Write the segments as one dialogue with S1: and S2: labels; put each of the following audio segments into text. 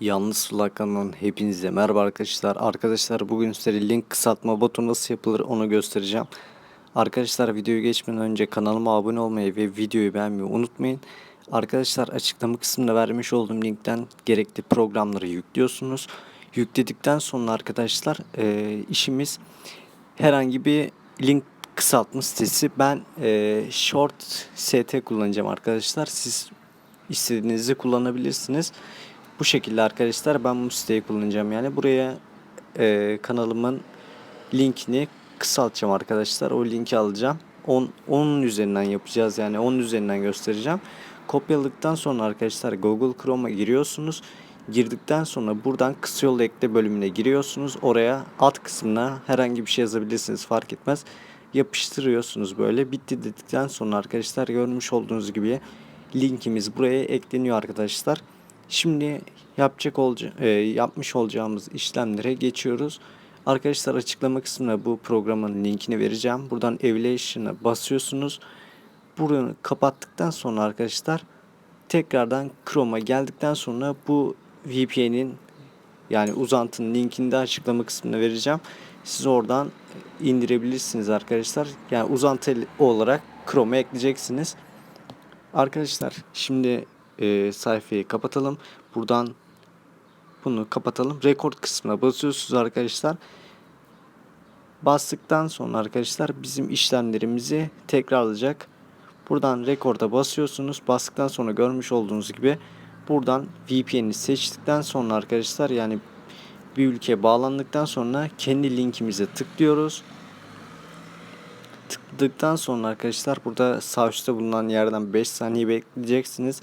S1: Yalnız Sulak kanalından hepinize merhaba arkadaşlar. Arkadaşlar bugün size link kısaltma botu nasıl yapılır onu göstereceğim. Arkadaşlar videoyu geçmeden önce kanalıma abone olmayı ve videoyu beğenmeyi unutmayın. Arkadaşlar açıklama kısmında vermiş olduğum linkten gerekli programları yüklüyorsunuz. Yükledikten sonra arkadaşlar e, işimiz herhangi bir link kısaltma sitesi. Ben e, Short ST kullanacağım arkadaşlar. Siz istediğinizi kullanabilirsiniz. Bu şekilde arkadaşlar ben bu siteyi kullanacağım. Yani buraya e, kanalımın linkini kısaltacağım arkadaşlar. O linki alacağım. On, onun üzerinden yapacağız yani onun üzerinden göstereceğim. Kopyaladıktan sonra arkadaşlar Google Chrome'a giriyorsunuz. Girdikten sonra buradan kısa yol ekle bölümüne giriyorsunuz. Oraya alt kısmına herhangi bir şey yazabilirsiniz fark etmez. Yapıştırıyorsunuz böyle. Bitti dedikten sonra arkadaşlar görmüş olduğunuz gibi linkimiz buraya ekleniyor arkadaşlar. Şimdi yapacak olca e, yapmış olacağımız işlemlere geçiyoruz. Arkadaşlar açıklama kısmına bu programın linkini vereceğim. Buradan Evaluation'a basıyorsunuz. Bunu kapattıktan sonra arkadaşlar tekrardan Chrome'a geldikten sonra bu VPN'in yani uzantının linkini de açıklama kısmına vereceğim. Siz oradan indirebilirsiniz arkadaşlar. Yani uzantı olarak Chrome'a ekleyeceksiniz. Arkadaşlar şimdi e, sayfayı kapatalım. Buradan bunu kapatalım. Rekord kısmına basıyorsunuz arkadaşlar. Bastıktan sonra arkadaşlar bizim işlemlerimizi tekrarlayacak. Buradan rekorda basıyorsunuz. Bastıktan sonra görmüş olduğunuz gibi buradan VPN'i seçtikten sonra arkadaşlar yani bir ülkeye bağlandıktan sonra kendi linkimize tıklıyoruz. Tıkladıktan sonra arkadaşlar burada sağ bulunan yerden 5 saniye bekleyeceksiniz.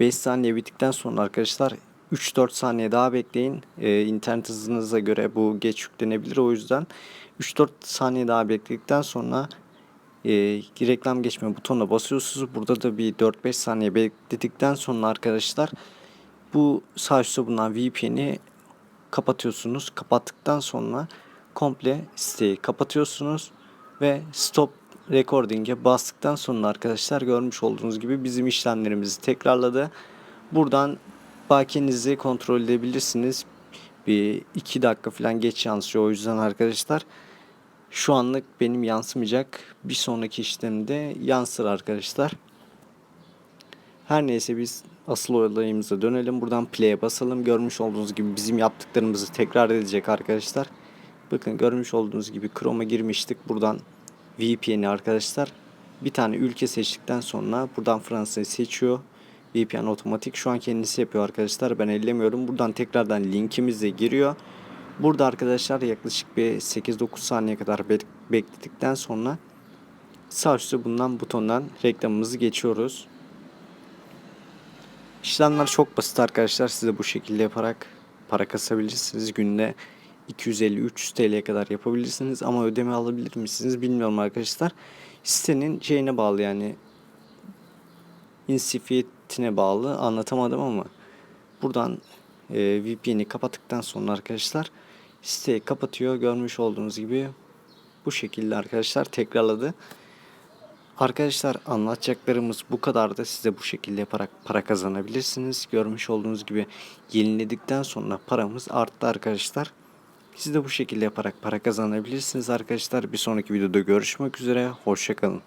S1: 5 saniye bittikten sonra arkadaşlar 3-4 saniye daha bekleyin. Ee, internet hızınıza göre bu geç yüklenebilir. O yüzden 3-4 saniye daha bekledikten sonra e, reklam geçme butonuna basıyorsunuz. Burada da bir 4-5 saniye bekledikten sonra arkadaşlar bu sağ bulunan VPN'i kapatıyorsunuz. Kapattıktan sonra komple siteyi kapatıyorsunuz ve stop recording'e bastıktan sonra arkadaşlar görmüş olduğunuz gibi bizim işlemlerimizi tekrarladı. Buradan bakiyenizi kontrol edebilirsiniz. Bir iki dakika falan geç yansıyor o yüzden arkadaşlar. Şu anlık benim yansımayacak. Bir sonraki işlemde yansır arkadaşlar. Her neyse biz asıl olayımıza dönelim. Buradan play'e basalım. Görmüş olduğunuz gibi bizim yaptıklarımızı tekrar edecek arkadaşlar. Bakın görmüş olduğunuz gibi Chrome'a girmiştik. Buradan VPN'i arkadaşlar bir tane ülke seçtikten sonra buradan Fransa'yı seçiyor. VPN otomatik şu an kendisi yapıyor arkadaşlar. Ben ellemiyorum. Buradan tekrardan linkimize giriyor. Burada arkadaşlar yaklaşık bir 8-9 saniye kadar bekledikten sonra sağ üstte bulunan butondan reklamımızı geçiyoruz. İşlemler çok basit arkadaşlar. Size bu şekilde yaparak para kasabilirsiniz. Günde 250-300 TL'ye kadar yapabilirsiniz ama ödeme alabilir misiniz bilmiyorum arkadaşlar. Sitenin şeyine bağlı yani insifiyetine bağlı anlatamadım ama buradan e, VPN'i kapattıktan sonra arkadaşlar siteyi kapatıyor. Görmüş olduğunuz gibi bu şekilde arkadaşlar tekrarladı. Arkadaşlar anlatacaklarımız bu kadar da size bu şekilde yaparak para kazanabilirsiniz. Görmüş olduğunuz gibi yeniledikten sonra paramız arttı arkadaşlar. Siz de bu şekilde yaparak para kazanabilirsiniz arkadaşlar. Bir sonraki videoda görüşmek üzere. Hoşçakalın.